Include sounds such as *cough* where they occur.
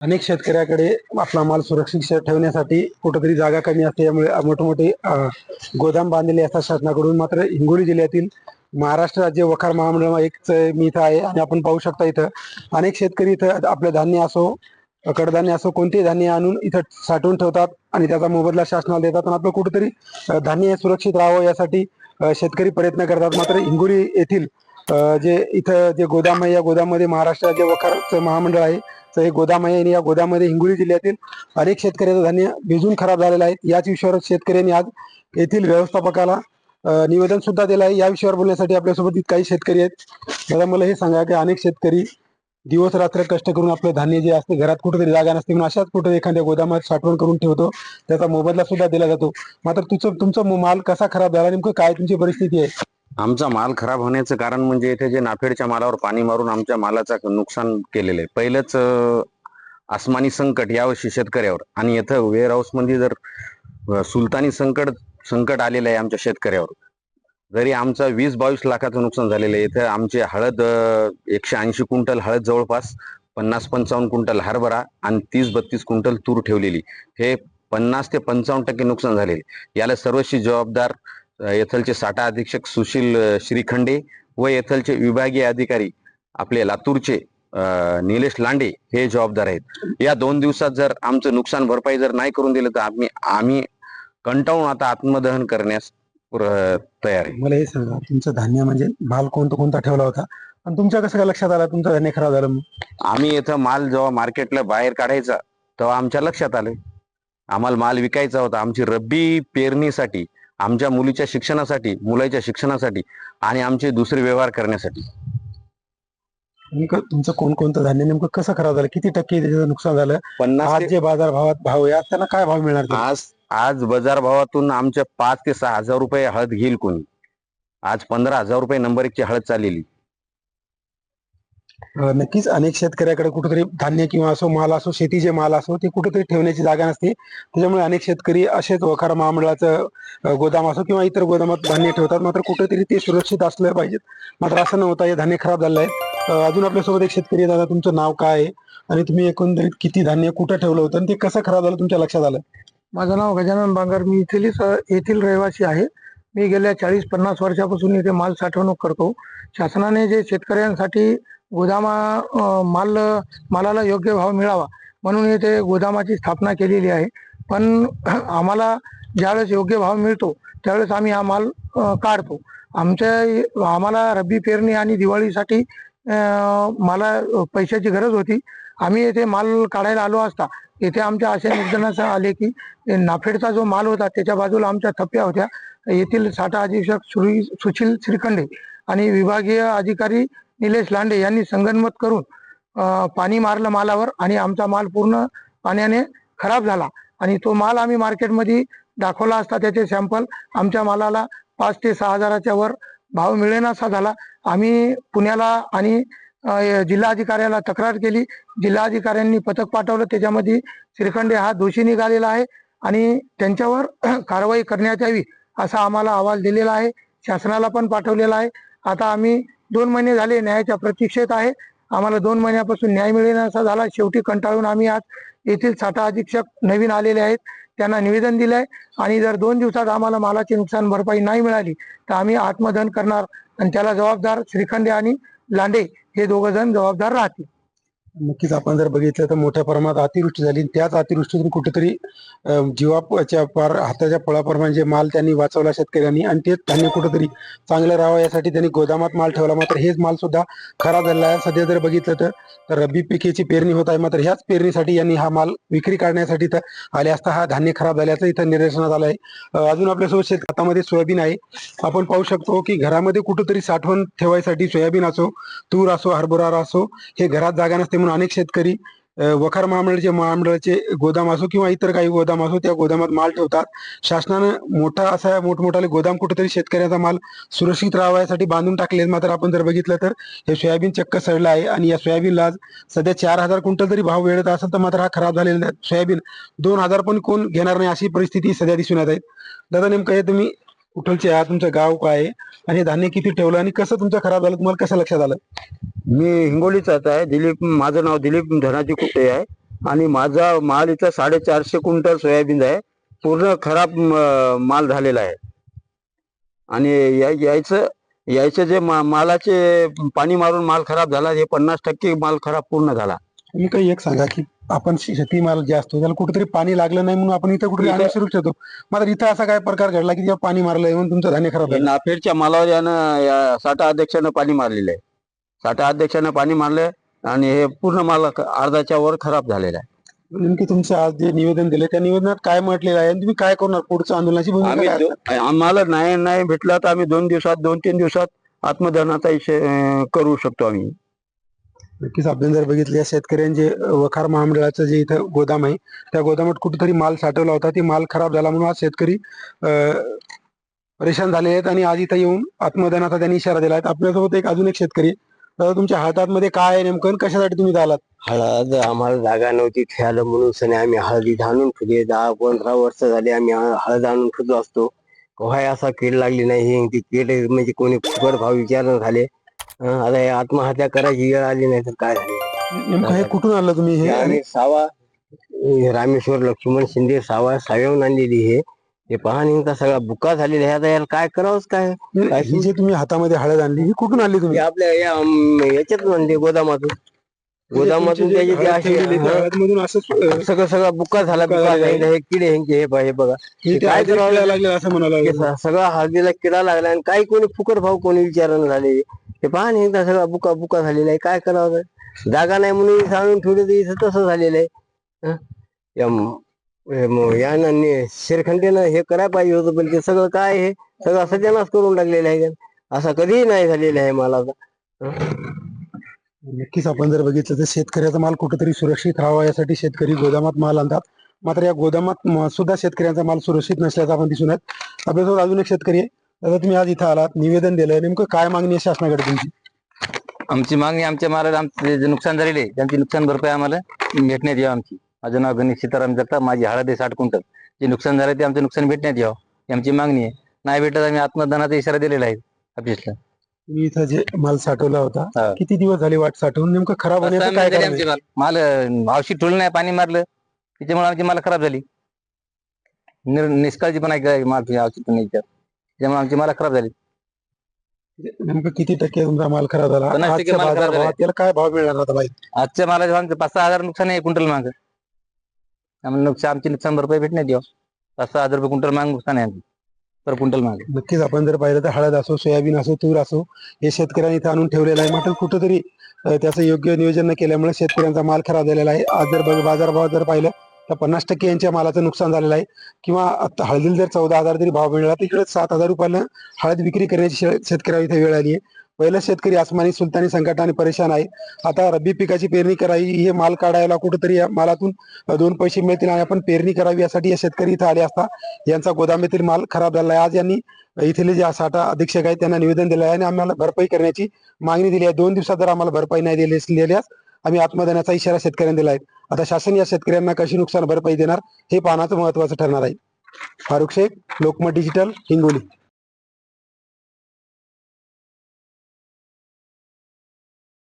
अनेक शेतकऱ्याकडे आपला माल सुरक्षित ठेवण्यासाठी कुठेतरी जागा कमी असते. यामुळे मोठमोठे गोदाम बांधलेले असतात शासनाकडून. मात्र हिंगोली जिल्ह्यातील महाराष्ट्र राज्य वखार महामंडळ एक मी इथं आहे आणि आपण पाहू शकता इथं अनेक शेतकरी इथं आपलं धान्य असो कडधान्य असो कोणतेही धान्य आणून इथं साठवून ठेवतात आणि त्याचा मोबदला शासनाला देतात आणि आपलं कुठेतरी धान्य सुरक्षित राहावं यासाठी शेतकरी प्रयत्न करतात. मात्र हिंगोली येथील जे इथं जे गोदाम आहे या गोदाममध्ये महाराष्ट्र जे वखारचं महामंडळ आहे. तर हे गोदाम आहे आणि या गोदाममध्ये हिंगोली जिल्ह्यातील अनेक शेतकऱ्याचं धान्य भिजून खराब झालेलं आहे. याच विषयावर शेतकऱ्यांनी आज येथील व्यवस्थापकाला निवेदन सुद्धा दिलं आहे. या विषयावर बोलण्यासाठी आपल्यासोबत काही शेतकरी आहेत. दादा मला हे सांगा की अनेक शेतकरी दिवस रात्र कष्ट करून आपलं धान्य जे असते घरात कुठेतरी जागा नसते म्हणून अशाच कुठे एखाद्या गोदामात साठवण करून ठेवतो. त्याचा मोबदला सुद्धा दिला जातो. मात्र तुमचं तुमचा माल कसा खराब झाला? नेमकं काय तुमची परिस्थिती आहे? आमचा माल खराब होण्याचं कारण म्हणजे इथे जे नाफेडच्या मालावर पाणी मारून आमच्या मालाचं नुकसान केलेलं आहे. पहिलंच आसमानी संकट यावर्षी शेतकऱ्यावर आणि इथं वेअर जर सुलतानी संकट संकट आलेलं आहे आमच्या शेतकऱ्यावर. जरी आमचा वीस बावीस लाखाचं नुकसान झालेलं आहे. इथं आमचे हळद एकशे ऐंशी क्विंटल हळद जवळपास पन्नास पंचावन्न क्विंटल हरभरा आणि तीस बत्तीस क्विंटल तूर ठेवलेली. हे पन्नास ते पंचावन्न टक्के नुकसान झालेले याला सर्वस्वी जबाबदार येथलचे साठा अधीक्षक सुशील श्रीखंडे व येथलचे विभागीय अधिकारी आपले लातूरचे निलेश लांडे हे जबाबदार आहेत. या दोन दिवसात जर आमचं नुकसान भरपाई जर नाही करून दिलं तर आम्ही आम्ही कंटाळून आता आत्मदहन करण्यास तयार आहे. मला हे सांगा तुमचं धान्य म्हणजे माल कोणता कोणता ठेवला होता? आणि तुमच्या कसं काय लक्षात आलं? तुमचं धान्य खराब झालं? आम्ही इथं माल जेव्हा मार्केटला बाहेर काढायचा तेव्हा आमच्या लक्षात आलं. आम्हाला माल विकायचा होता. आमची रब्बी पेरणीसाठी आमच्या मुलीच्या शिक्षणासाठी मुलाच्या शिक्षणासाठी आणि आमचे दुसरे व्यवहार करण्यासाठी. नेमकं तुमचं कोणकोणतं धान्य नेमकं कसं खराब झालं? किती टक्के त्याचं नुकसान झालं? पन्नास आज जे बाजार भावात भाव आहे आज त्यांना काय भाव मिळणार? आज आज बाजार भावातून आमच्या पाच ते सहा हजार रुपये हळद घेईल कोणी. आज पंधरा हजार रुपये नंबर एकची हळद चाललेली. नक्कीच अनेक शेतकऱ्याकडे कुठेतरी धान्य किंवा असो माल असो शेतीचे माल असो ते कुठेतरी ठेवण्याची जागा नसते. त्याच्यामुळे अनेक शेतकरी असेच वखार महामंडळाचं गोदाम असो किंवा इतर गोदामात धान्य ठेवतात. मात्र कुठेतरी ते सुरक्षित असलं पाहिजेत. मात्र असं नव्हतं हे धान्य खराब झालं आहे. अजून आपल्यासोबत एक शेतकरी दादा तुमचं नाव काय आहे? आणि तुम्ही एकंदरीत किती धान्य कुठं ठेवलं होतं? आणि ते कसं खराब झालं? तुमच्या लक्षात आलं? माझं नाव गजानन बांगर. मी इथलीच येथील रहिवासी आहे. मी गेल्या चाळीस पन्नास वर्षापासून इथे माल साठवणूक करतो. शासनाने जे शेतकऱ्यांसाठी गोदामा माल मालाला योग्य भाव मिळावा म्हणून इथे गोदामाची स्थापना केलेली आहे. पण आम्हाला ज्यावेळेस योग्य भाव मिळतो त्यावेळेस आम्ही हा माल काढतो. आमच्या आम्हाला रब्बी पेरणी आणि दिवाळीसाठी मला पैशाची गरज होती. आम्ही येथे माल काढायला आलो असता येथे आमच्या अशा निदर्शनास आले की नाफेडचा जो माल होता त्याच्या बाजूला आमच्या थप्प्या होत्या. येथील साठा अधीक्षक सुशील श्रीखंडे आणि विभागीय अधिकारी निलेश लांडे यांनी संगनमत करून पाणी मारलं मालावर आणि आमचा माल पूर्ण पाण्याने खराब झाला. आणि तो माल आम्ही मार्केटमध्ये दाखवला असता त्याचे सॅम्पल आमच्या मालाला पाच ते सहा हजाराच्या वर भाव मिळेनासा झाला. आम्ही पुण्याला आणि जिल्हाधिकाऱ्याला तक्रार केली. जिल्हाधिकाऱ्यांनी पथक पाठवलं. त्याच्यामध्ये श्रीखंडे हा दोषी निघालेला आहे आणि त्यांच्यावर *clears throat* कारवाई करण्यात यावी असा आम्हाला अहवाल दिलेला आहे. शासनाला पण पाठवलेला आहे. आता आम्ही दोन महिने झाले न्यायाच्या प्रतीक्षेत आहे. आम्हाला दोन महिन्यापासून न्याय मिळेल असा झाला. शेवटी कंटाळून आम्ही आज येथील साठा अधीक्षक नवीन आलेले आहेत. त्यांना निवेदन दिलंय आणि जर दोन दिवसात आम्हाला मालाची नुकसान भरपाई नाही मिळाली तर आम्ही आत्मदहन करणार आणि त्याला जबाबदार श्रीखंडे आणि लांडे हे दोघं जण जबाबदार राहतील. नक्कीच आपण जर बघितलं तर मोठ्या प्रमाणात अतिवृष्टी झाली. त्याच अतिवृष्टीतून कुठेतरी जीवाच्या पार हाताच्या पळाप्रमाणे जे माल त्यांनी वाचवला शेतकऱ्यांनी. आणि तेच धान्य कुठेतरी चांगलं राहावं यासाठी त्यांनी गोदामात माल ठेवला. मात्र हेच माल सुद्धा खराब झालेला आहे. सध्या जर बघितलं तर रब्बी पिकेची पेरणी होत आहे. मात्र ह्याच पेरणीसाठी यांनी हा माल विक्री काढण्यासाठी तर आले असता हा धान्य खराब झाल्याचं इथं निदर्शनात आलं आहे. अजून आपल्यासोबत शेतखतामध्ये सोयाबीन आहे. आपण पाहू शकतो की घरामध्ये कुठेतरी साठवण ठेवायसाठी सोयाबीन असो तूर असो हरभरा असो हे घरात जागा नसते. म्हणून अनेक शेतकरी वखार महामंडळाचे महामंडळाचे गोदाम असो किंवा इतर काही गोदाम असो त्या गोदामात माल ठेवतात. शासनानं मोठा असा मोठमोठाले गोदाम कुठेतरी शेतकऱ्याचा माल सुरक्षित राहावा यासाठी बांधून टाकले मात्र आपण जर बघितलं तर हे सोयाबीन चक्क सडलं आहे आणि या सोयाबीनला आज सध्या चार हजार क्विंटल जरी भाव मिळत असेल तर मात्र हा खराब झालेला सोयाबीन दोन हजार पण कोण घेणार नाही अशी परिस्थिती सध्या दिसून येत आहे. दादा नेमकं हे तुम्ही कुठलचे आहात तुमचं गाव काय आहे आणि धान्य किती ठेवलं आणि कसं तुमचं खराब झालं तुम्हाला कसं लक्षात आलं? मी हिंगोलीचाच आहे दिलीप माझं नाव दिलीप धनाजी कुटे आहे आणि माझा माल इथं साडेचारशे क्विंटल सोयाबीन आहे पूर्ण खराब माल झालेला आहे. आणि यायचं यायचं जे मा- मालाचे पाणी मारून माल खराब झाला हे पन्नास टक्के माल खराब पूर्ण झाला. तुम्ही काही एक सांगा की आपण शेतीमाल जे असतो त्याला कुठेतरी पाणी लागलं नाही म्हणून आपण इथं कुठेतरी इथं- आणून सुरक्षित होतो मात्र इथं असा काय प्रकार घडला की जेव्हा पाणी मारलं म्हणून तुमचं धान्य खराब हे झालं नाफेडच्या मालावर यानं या साठा अध्यक्षानं पाणी मारलेलं आहे. साठा अध्यक्षानं पाणी मारलंय आणि हे पूर्ण माल अर्धाच्या वर खराब झालेला आहे. नेमकी तुमचं आज जे निवेदन दिले त्या निवेदनात काय म्हटलेलं आहे? आणि तुम्ही काय करणार? पुढचं आंदोलनाची भूमिका आम्ही काय दो- आम्हाला न्याय नाही भेटला तर आम्ही दोन दिवसात दोन तीन दिवसात आत्मदहनाचा इशे अं, करू शकतो आम्ही. नक्कीच. आपण जर बघितलं या शेतकऱ्यांचे वखार महामंडळाचं जे इथं गोदाम आहे त्या गोदामात कुठेतरी माल साठवला होता. ती माल खराब झाला म्हणून आज शेतकरी अं, परेशान झाले आहेत आणि आज इथं येऊन आत्मदानाचा त्यांनी इशारा दिला आहे आपल्यासोबत एक अजून एक शेतकरी. दादा तुमच्या हातामध्ये काय आहे नेमकं कशासाठी तुम्ही आलात हळद आम्हाला जागा नव्हती खेळायला म्हणून सने आम्ही हळदी आणून ठेवली. दहा पंधरा वर्ष झाली आम्ही हळद आणून ठेवतो असतो. काय असा कीड लागली नाही ती कीड म्हणजे कोणी फुकट भाव विचारणं झाले. हं, आता हे आत्महत्या करायची वेळ आली नाही तर काय झाले? नेमकं हे कुठून आणलं तुम्ही हे? आणि सावा हे रामेश्वर लक्ष्मण शिंदे सावा साव्याहून आणलेली हे. ते पहा नेमका सगळा बुका झालेला आहे. आता याला काय करावंच काय? ही जे तुम्ही हातामध्ये हळद आणली ही कुठून आणली हे तुम्ही आपल्या या याच्यात म्हणते गोदामातून. गोदामातून त्याची ती हं, हळदमधून असं सगळं सगळं बुक्का झाला बुक्का. हे किडे हे पहा, हे बघा. हे ते काय करावं किडा लागलेला असं म्हणायला लागलं. स- सगळा हळदीला किडा लागला आणि काही कोणी फुकट भाव कोणी विचारणं झाले. हे पहा ना एकदा सगळा बुका बुका झालेला आहे. काय करावं आता? जागा नाही म्हणून आणून ठेवलं तर इथं तसं झालेलं आहे. हं? या म- हे म- या ना ने- शेरखंडेनं हे करायला पाहिजे होतं पण ते सगळं काय हे सगळं सत्यानाश करून टाकलेलं आहे. असं कधीही नाही झालेलं आहे मला नक्कीच आपण जर बघितलं तर शेतकऱ्याचा माल कुठेतरी सुरक्षित राहावा यासाठी शेतकरी गोदामात माल आणतात. मात्र या गोदामात सुद्धा शेतकऱ्यांचा माल सुरक्षित नसल्याचं आपण दिसून येत. आपल्यासोबत अजून एक शेतकरी आहे. दादा तुम्ही आज इथं आलात. निवेदन दिलं नेमकं काय मागणी आहे शासनाकडे तुमची? आमची मागणी आमच्या मालाला आमचे जे नुकसान झालेले आहे, त्यांची नुकसान भरपाई आम्हाला भेटण्यात यावं आमची. माझं नाव गणेश सीताराम जगताप. माझी हळद आहे साठ क्विंटल. जे नुकसान झालं ते आमचं नुकसान भेटण्यात यावं. ही आमची मागणी आहे. नाही भेटत आम्ही आत्मदानाचा इशारा दिलेला आहे. ऑफिसला. तुम्ही इथं जे माल साठवला होता हा. किती दिवस झाले वाट साठवून? नेमकं खराब होण्याचं काय कारण आहे? आमचे माल औषध ठेवलं नाही पाणी मारलं. त्याच्यामुळे आमची माल खराब झाली. निर- निष्काळजीपणा आहे माल औषध नाही त्यामुळे आमची माल खराब झाली. नेमकं किती टक्के तुमचा माल खराब झाला? पन्नास टक्के आजच्या माल खराब बाजार झालाय. भावात त्याला काय भाव मिळणार आता बाई आजच्या मालाच्या आमचं पाच सहा हजार नुकसान आहे क्विंटल माग. आम्हाला नुकसान आमची नुकसान भरपाई भेटण्यात यावं पाच सहा हजार रुपये क्विंटल माग नुकसान आहे आमचं. पर क्विंटल मागे नक्कीच आपण जर पाहिलं तर हळद असो सोयाबीन असो तूर असो हे शेतकऱ्यांनी इथं आणून ठेवलेलं आहे. मात्र कुठंतरी त्याचं योग्य नियोजन न केल्यामुळे शेतकऱ्यांचा माल खराब झालेला आहे. आज जर बाजारभाव जर पाहिलं तर पन्नास टक्के यांच्या मालाचं नुकसान झालेलं आहे. किंवा हळदीला जर चौदा हजार जरी भाव मिळाला तर इकडे सात हजार रुपयाला हळद विक्री करण्याची शेतकऱ्याला इथे वेळ आली आहे. पहिलं शेतकरी आसमानी सुलतानी संकटाने परेशान आहे. आता रब्बी पिकाची पेरणी करावी हे माल काढायला कुठेतरी या मालातून दोन पैसे मिळतील आणि आपण पेरणी करावी यासाठी या शेतकरी इथं आले असता यांचा गोदाम येथील माल खराब झाला आहे. आज यांनी इथले जे साठा अधीक्षक आहेत त्यांना निवेदन दिलं आहे आणि आम्हाला भरपाई करण्याची मागणी दिली आहे. दोन दिवसात जर आम्हाला भरपाई नाही दिली आम्ही आत्मदानाचा इशारा शेतकऱ्यांना दिला आहे. आता शासन या शेतकऱ्यांना कशी नुकसान भरपाई देणार हे पाहण्याचं महत्वाचं ठरणार आहे. फारुख शेख लोकमत डिजिटल हिंगोली.